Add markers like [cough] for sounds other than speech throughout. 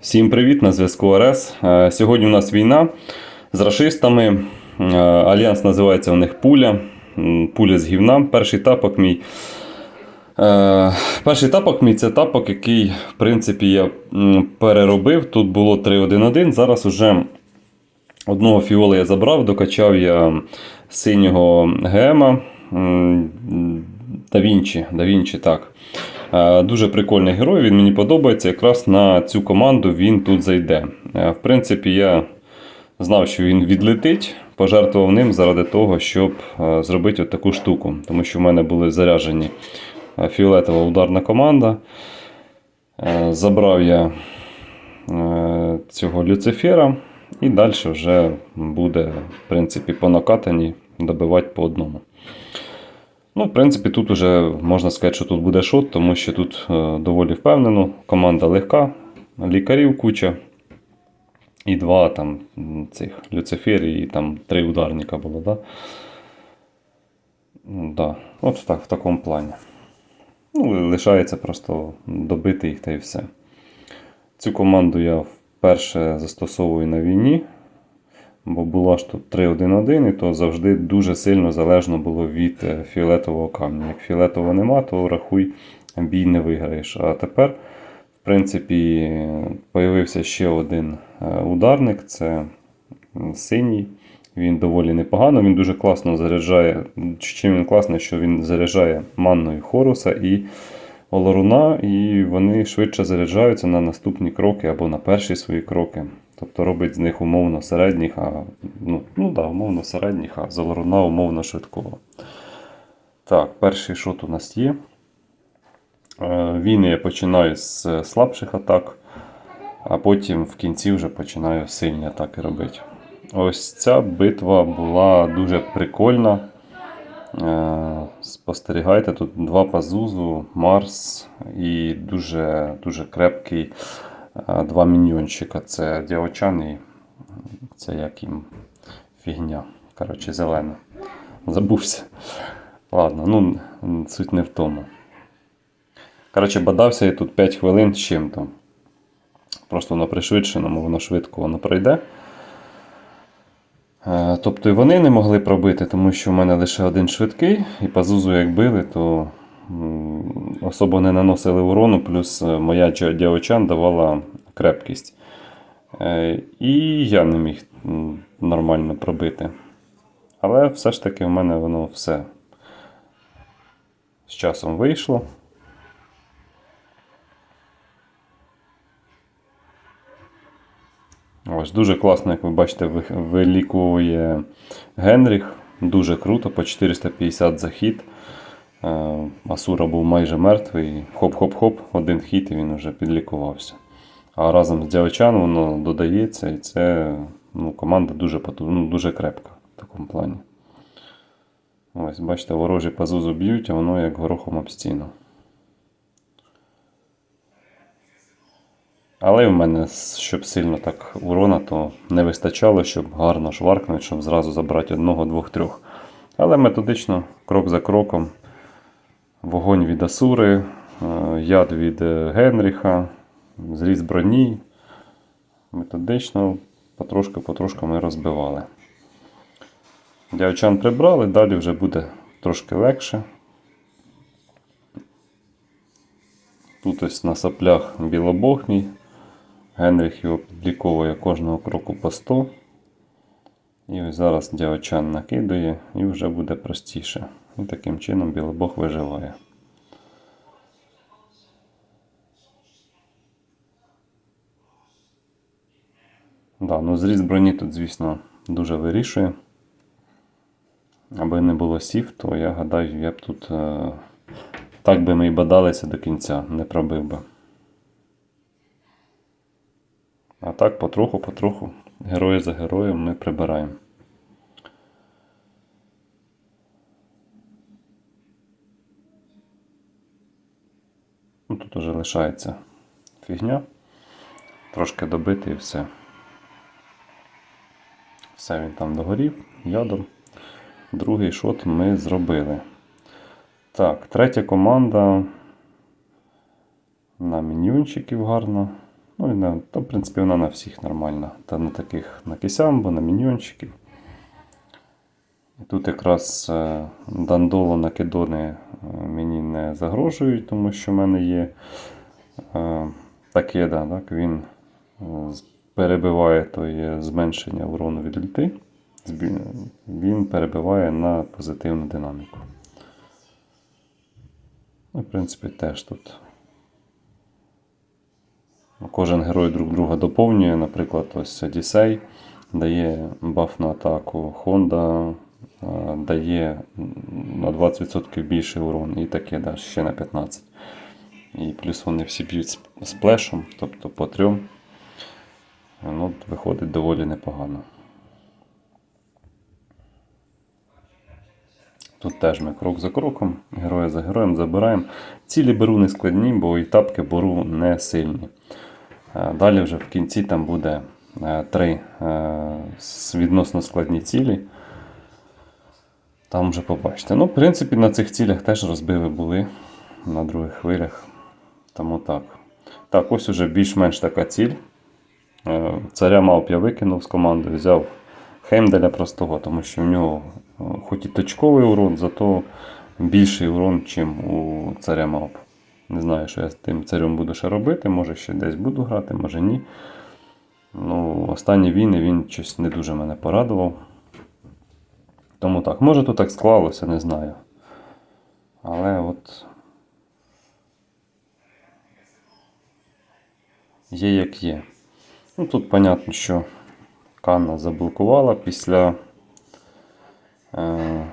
Всім привіт на зв'язку РС. Е, Сьогодні у нас війна з рашистами. Е, Альянс називається у них пуля. Пуля з гівна. Перший тапок мій. Е, Перший тапок мій це тапок, який, в принципі, я переробив. Тут було 3.1.1. Зараз уже одного фіола я забрав, докачав я синього гема. Да Вінчі, Да Вінчі, так. Е, Дуже прикольний герой, він мені подобається. Якраз на цю команду він тут зайде. Е, В принципі, я знав, що він відлетить, пожертвував ним заради того, щоб е, зробити от таку штуку. Тому що в мене були заряджені е, фіолетова ударна команда. Забрав я цього Люцифера, і далі вже буде, в принципі, по накатанні добивати по одному. Ну, в принципі, тут уже можна сказати, що тут буде шот, тому що тут е, доволі впевнено. Команда легка, лікарів куча. І два там цих Люцифер і там три ударника було, да? Да. От так, в такому плані. Ну, лишається просто добити їх та і все. Цю команду я вперше застосовую на війні. Бо була ж тут 3-1-1, і то завжди дуже сильно залежно було від е, фіолетового камня. Як фіолетового нема, то рахуй, бій не виграєш. А тепер, в принципі, появився ще один е, ударник це синій. Він доволі непогано, він дуже класно заряджає. Чим він класний, що він заряджає манною Хоруса і Олоруна, і вони швидше заряджаються на наступні кроки або на перші свої кроки. Тобто робить з них умовно середніх, а ну, ну да, умовно середніх, а з Олоруна умовно швидкого. Так, перший шот у нас є. Е, Війни я починаю з слабших атак, а потім в кінці вже починаю сильні атаки робити. Ось ця битва була дуже прикольна. Е, Спостерігайте, тут два пазузу, Марс і дуже, дуже крепкий е, два міньйончика. Це Діочан і це як їм фігня. Коротше, зелена. Забувся. Ладно, ну суть не в тому. Коротше, бадався я тут 5 хвилин з чим-то. Просто на пришвидшеному, воно швидко воно пройде. Е, Тобто і вони не могли пробити, тому що в мене лише один швидкий, і пазузу як били, то особо не наносили урону, плюс е, моя діочан давала крепкість. Е, І я не міг нормально пробити. Але все ж таки в мене воно все з часом вийшло. Ось дуже класно, як ви бачите, ви- вилікує Генріх. Дуже круто, по 450 захід. Е, Асура був майже мертвий. Хоп-хоп-хоп, один хід і він вже підлікувався. А разом з Дявичан воно додається, і це ну, команда дуже ну, дуже крепка в такому плані. Ось, бачите, ворожі пазузу б'ють, а воно як горохом об стіну. Але в мене, щоб сильно так урона, то не вистачало, щоб гарно шваркнути, щоб зразу забрати одного, двох, трьох. Але методично, крок за кроком, вогонь від Асури, е, яд від е, Генріха, зріз броні. Методично, потрошки-потрошки ми розбивали. Дявчан прибрали, далі вже буде трошки легше. Тут ось на соплях білобог мій. Генріх його підліковує кожного кроку по 100. І ось зараз діочан накидує і вже буде простіше. І таким чином білобог виживає. Да, ну зріз броні тут, звісно, дуже вирішує. Аби не було сів, то я гадаю, я б тут е, так би ми і бадалися до кінця, не пробив би. А так потроху-потроху, герої за героєм ми прибираємо. Ну, Тут уже лишається фігня. Трошки добити і все. Все він там догорів ядом. Другий шот ми зробили. Так, третя команда. На міньйончиків гарно Ну, і на, то, в принципі, вона на всіх нормальна. Та на таких на кисямбо, на міньйончиків. І тут якраз е, дандоло накидони е, мені не загрожують, тому що в мене є е, таке, да, так, він перебиває тоє зменшення урону від ульти. Він перебиває на позитивну динаміку. Ну, в принципі, теж тут. Кожен герой друг друга доповнює. Наприклад, ось Одіссей дає баф на атаку, Honda дає на 20% більший урон і таке, да, ще на 15%. І плюс вони всі б'ють сп- сплешом, тобто по трьом. Ну, виходить доволі непогано. Тут теж ми крок за кроком, героя за героєм забираємо. Цілі беру не складні, бо і тапки беру не сильні. Е, Далі вже в кінці там буде е, три е, відносно складні цілі. Там вже побачите. Ну, в принципі, на цих цілях теж розбиви були на других хвилях. Тому так. Так, ось уже більш-менш така ціль. Царя мавп я викинув з команди, взяв Хеймделя простого, тому що в нього хоч і точковий урон, зато більший урон, ніж у царя мавп. Не знаю, що я з тим царем буду ще робити. Може ще десь буду грати, може ні. Ну, останні війни він щось не дуже мене порадував. Тому так, може тут так склалося, не знаю. Але от. Є як є. Ну тут понятно, що Канна заблокувала після. Е,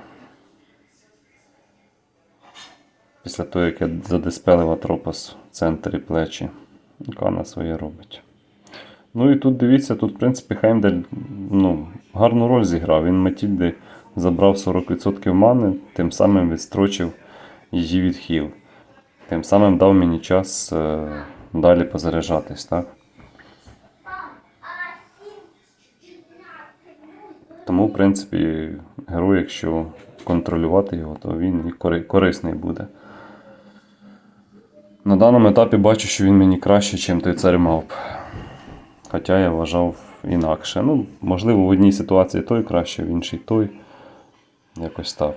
після того, як я задиспелив Атропос в центрі плечі. Канна своє робить. Ну і тут дивіться, тут, в принципі, Хеймдель ну, гарну роль зіграв. Він Матільди забрав 40% мани, тим самим відстрочив її відхил. Тим самим дав мені час е, далі позаряджатись, так? Тому, в принципі, герой, якщо контролювати його, то він і корисний буде. На даному етапі бачу, що він мені краще, ніж той цар мавп. Хоча я вважав інакше. Ну, можливо, в одній ситуації той краще, в іншій той. Якось так.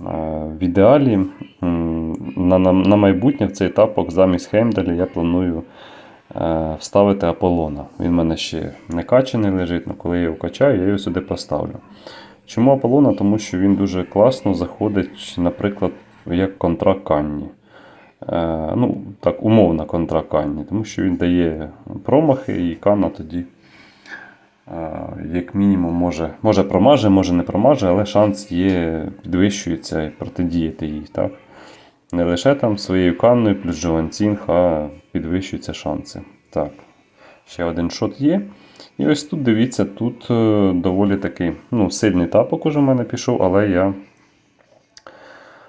Е, В ідеалі на, на, на майбутнє в цей тапок замість Хеймделя я планую е, вставити Аполлона. Він в мене ще не качаний лежить, але коли я його качаю, я його сюди поставлю. Чому Аполлона? Тому що він дуже класно заходить, наприклад, як контракт Канні. Е, ну, так, умовно контракт Канні, тому що він дає промахи, і Канна тоді, е, як мінімум, може, може промаже, може не промаже, але шанс є, підвищується і протидіяти їй. Так? Не лише там своєю канною плюс Джованцінг, а підвищуються шанси. Так, ще один шот є. І ось тут дивіться, тут е, доволі такий ну, сильний тапок уже в мене пішов, але я.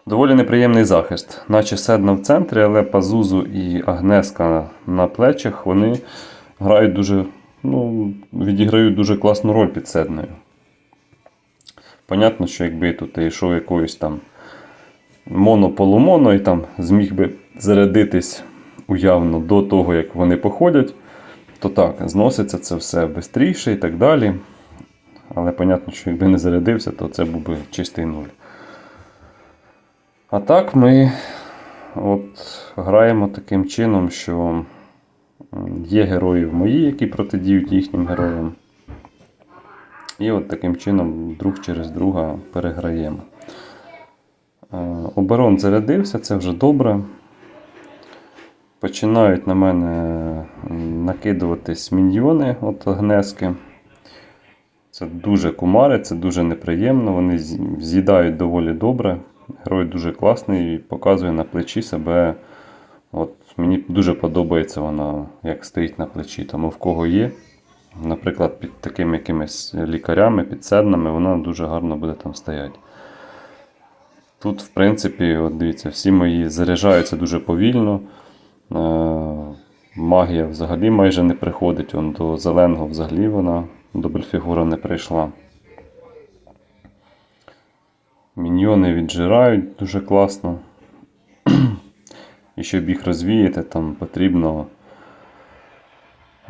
Доволі неприємний захист. Наче седна в центрі, але Пазузу і Агнеска на плечах вони грають дуже, ну, відіграють дуже класну роль під седною. Понятно, що якби тут йшов якоюсь там моно-полумоно і там зміг би зарядитись уявно до того, як вони походять, то так, зноситься це все швидше і так далі. Але понятно, що якби не зарядився, то це був би чистий нуль. А так ми от граємо таким чином, що є герої мої, які протидіють їхнім героям. І от таким чином друг через друга переграємо. Е, Оборон зарядився, це вже добре. Починають на мене накидуватись міньйони от гнески. Це дуже кумари, це дуже неприємно. Вони з'їдають доволі добре. Герой дуже класний і показує на плечі себе. От Мені дуже подобається вона, як стоїть на плечі. Тому в кого є, наприклад, під такими якимись лікарями, підседнами, вона дуже гарно буде там стояти. Тут, в принципі, от дивіться, всі мої заряджаються дуже повільно. Е, Магія взагалі майже не приходить. Он до зеленого взагалі вона добльфігура не прийшла. Міньйони віджирають дуже класно. І щоб їх розвіяти, там потрібно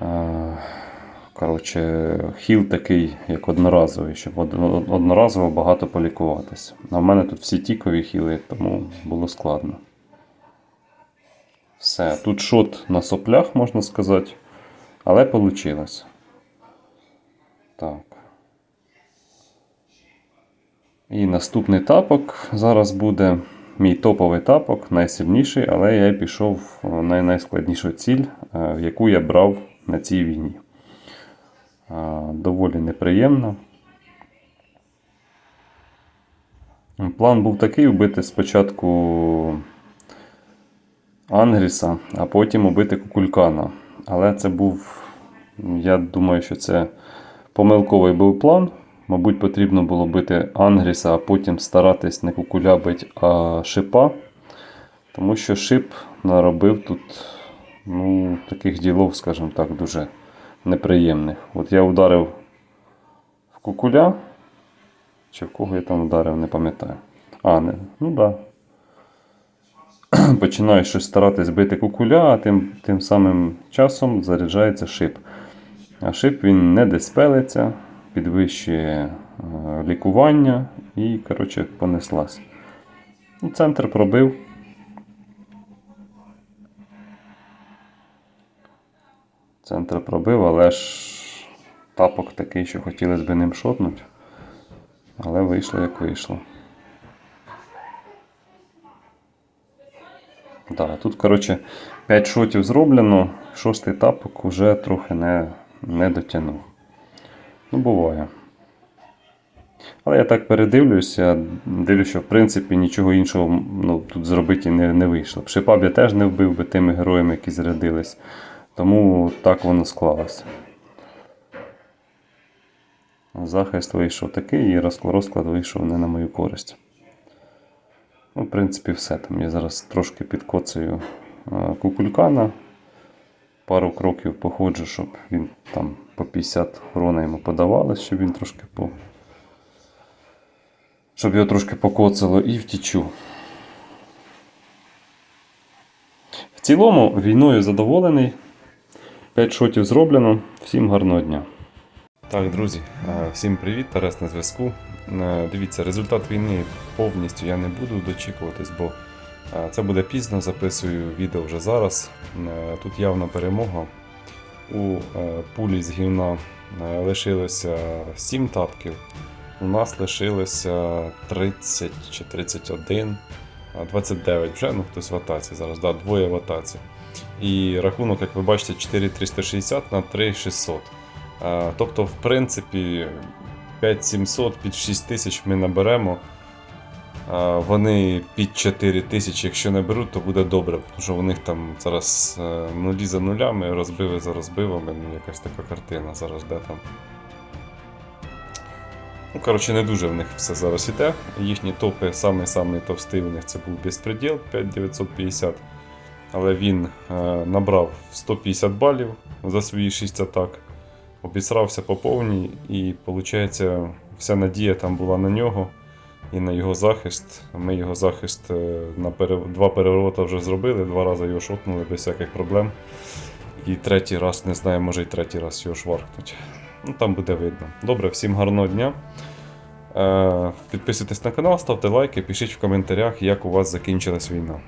Е, Коротше, хіл такий, як одноразовий, щоб одноразово багато полікуватися. А в мене тут всі тікові хіли, тому було складно. Все, тут шот на соплях, можна сказати, але вийшло. Так. І наступний тапок зараз буде мій топовий тапок, найсильніший, але я пішов на найскладнішу ціль, е, яку я брав на цій війні. Е, Доволі неприємно. План був такий вбити спочатку Ангріса, а потім убити Кукулькана. Але це був, я думаю, що це помилковий був план. Мабуть, потрібно було бити Ангріса, а потім старатись не кукуля бить, а шипа. Тому що шип наробив тут ну, таких ділов, скажімо так, дуже неприємних. От я ударив в кукуля. Чи в кого я там ударив, не пам'ятаю. А, не, ну. Да. [clears throat] Починаю щось старатись бити кукуля, а тим, тим самим часом заряджається шип. А шип він не диспелиться, підвищує е, лікування і, коротше, понеслась. Центр пробив. Центр пробив, але ж тапок такий, що хотілося б ним шотнути. Але вийшло як вийшло. Да, тут, коротше, 5 шотів зроблено, шостий тапок вже трохи не, не дотягнув. Ну, буває. Але я так передивлюся, дивлюся, що в принципі нічого іншого ну, тут зробити не, не вийшло. Шипаб я теж не вбив би тими героями, які зарядились. Тому так воно склалося. Захист вийшов такий, і розклад, вийшов не на мою користь. Ну, в принципі, все. Там я зараз трошки підкоцаю е, кукулькана. Пару кроків походжу, щоб він там по 50 урона йому подавалось, щоб він трошки по. Щоб його трошки покоцало і втічу. В цілому війною задоволений. 5 шотів зроблено. Всім гарного дня. Так, друзі, е, всім привіт, Тарас на зв'язку. Е, Дивіться, результат війни повністю я не буду дочікуватись, бо це буде пізно, записую відео вже зараз. Е, Тут явна перемога. У е, пулі з гівна е, лишилося 7 тапків. У нас лишилося 30 чи 31, 29 вже, ну хтось в атаці зараз, да, двоє в атаці. І рахунок, як ви бачите, 4360 на 3600. Е, Тобто, в принципі, 5700 під 6000 ми наберемо. Вони під 4000, якщо не беруть, то буде добре, тому що у них там зараз е, нулі за нулями, розбиви за розбивами, ну, якась така картина зараз де там. Ну, коротше, не дуже в них все зараз іде. Їхні топи, самий-самий товстий у них це був безпреділ 5950. Але він е, набрав 150 балів за свої 6 атак, обісрався по повній, і виходить, вся надія там була на нього і на його захист. Ми його захист е, на пере... два переворота вже зробили, два рази його шотнули без всяких проблем. І третій раз, не знаю, може і третій раз його шваркнуть. Ну, там буде видно. Добре, всім гарного дня. Е, Підписуйтесь на канал, ставте лайки, пишіть в коментарях, як у вас закінчилась війна.